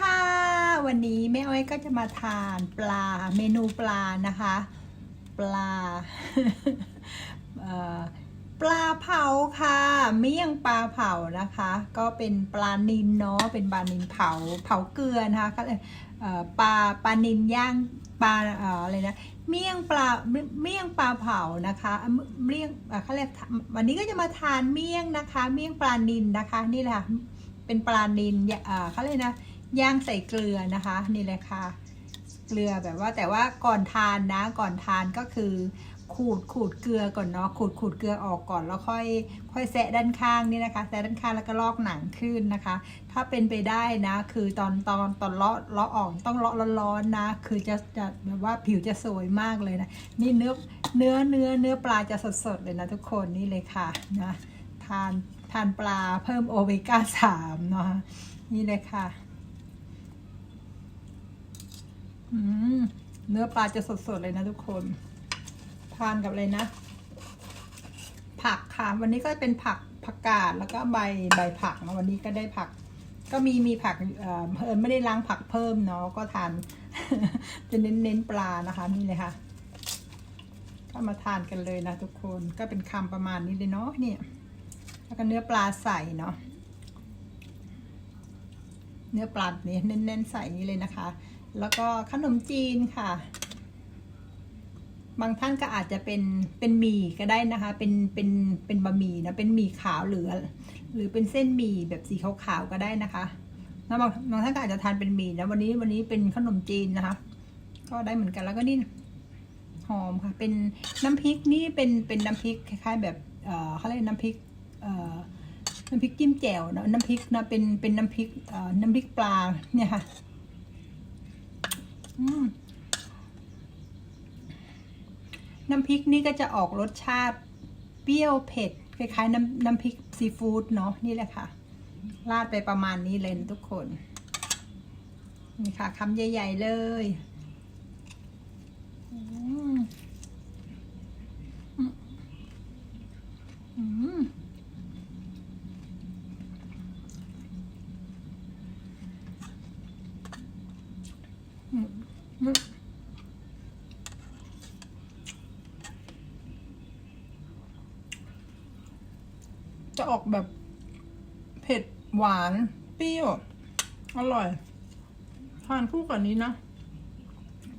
ค่ะ วันนี้แม่อ้อยก็จะมาทานปลาเมนูปลานะคะ ปลาปลาเผาค่ะเมี่ยงปลาเผานะคะ ก็เป็นปลานินเนาะเป็นปลานินเผาเผาเกลือนะคะก็เลยปลาปลานินย่างปลาออะไรนะเมี่ยงปลาเมี่ยงปลาเผานะคะเมี่ยงเขาเรียกวันนี้ก็จะมาทานเมี่ยงนะคะ เมี่ยงปลานินนะคะนี่แหละเป็นปลานินเอ่อเขาเลยกนะ ย่างใส่เกลือนะคะนี่เลยค่ะ เกลือแบบว่าแต่ว่าก่อนทานนะก่อนทานก็คือขูดขูดเกลือก่อนเนาะขูดขูดเกลือออกก่อนแล้วค่อยค่อยแซะด้านข้างนี่นะคะแซะด้านข้างแล้วก็ลอกหนังขึ้นนะคะ ถ้าเป็นไปได้นะ คือตอนตอนตอนเลาะเลาะออกต้องเลาะร้อนๆนะ คือจะจะแบบว่าผิวจะสวยมากเลยนะนี่เนื้อเนื้อเนื้อเนื้อปลาจะสดๆเลยนะทุกคนนี่เลยค่ะนะทานทานปลาเพิ่มโอเมก้าสามเนาะนี่เลยค่ะ อืม เนื้อปลาจะสดๆเลยนะทุกคน ทานกับอะไรนะ ผักค่ะ วันนี้ก็เป็นผักผักกาดแล้วก็ใบใบผักนะวันนี้ก็ได้ผัก ก็มีมีผักเอ่อไม่ได้ล้างผักเพิ่มเนาะก็ทานจะเน้นเน้นปลานะคะนี่เลยค่ะก็มาทานกันเลยนะทุกคนก็เป็นคำประมาณนี้เลยเนาะเนี่ยแล้วก็เนื้อปลาใส่เนาะเนื้อปลาเนี่ยเน้นๆใส่นี้เลยนะคะ แล้วก็ขนมจีนค่ะ บางท่านก็อาจจะเป็นเป็นหมี่ก็ได้นะคะ เป็นเป็นเป็นบะหมี่นะเป็นหมี่ขาวหรือหรือเป็นเส้นหมี่แบบสีขาวๆก็ได้นะคะแล้วบางบางท่านก็อาจจะทานเป็นหมี่นะวันนี้วันนี้เป็นขนมจีนนะคะ ก็ได้เหมือนกันแล้วก็นี่หอมค่ะ เป็นน้ำพริกนี่เป็นเป็นน้ำพริกคล้ายๆ แบบเออเขาเรียกน้ำพริกเออน้ำพริกจิ้มแจ่วนะน้ำพริกนะเป็นเป็นน้ำพริกเอ่อน้ำพริกปลาเนี่ยค่ะ น้ำพริกนี่ก็จะออกรสชาติ เปรี้ยวเผ็ดคล้ายๆน้ำน้ำพริกซีฟู้ดเนาะนี่แหละค่ะราดไปประมาณนี้เลยทุกคน นี่ค่ะคำใหญ่ ๆ เลย อืมอืมอืมอืม จะออกแบบเผ็ดหวาน เปรี้ยว อร่อย ทานคู่กับนี้นะ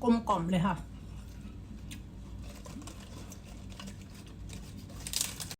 กลมกล่อมเลยค่ะ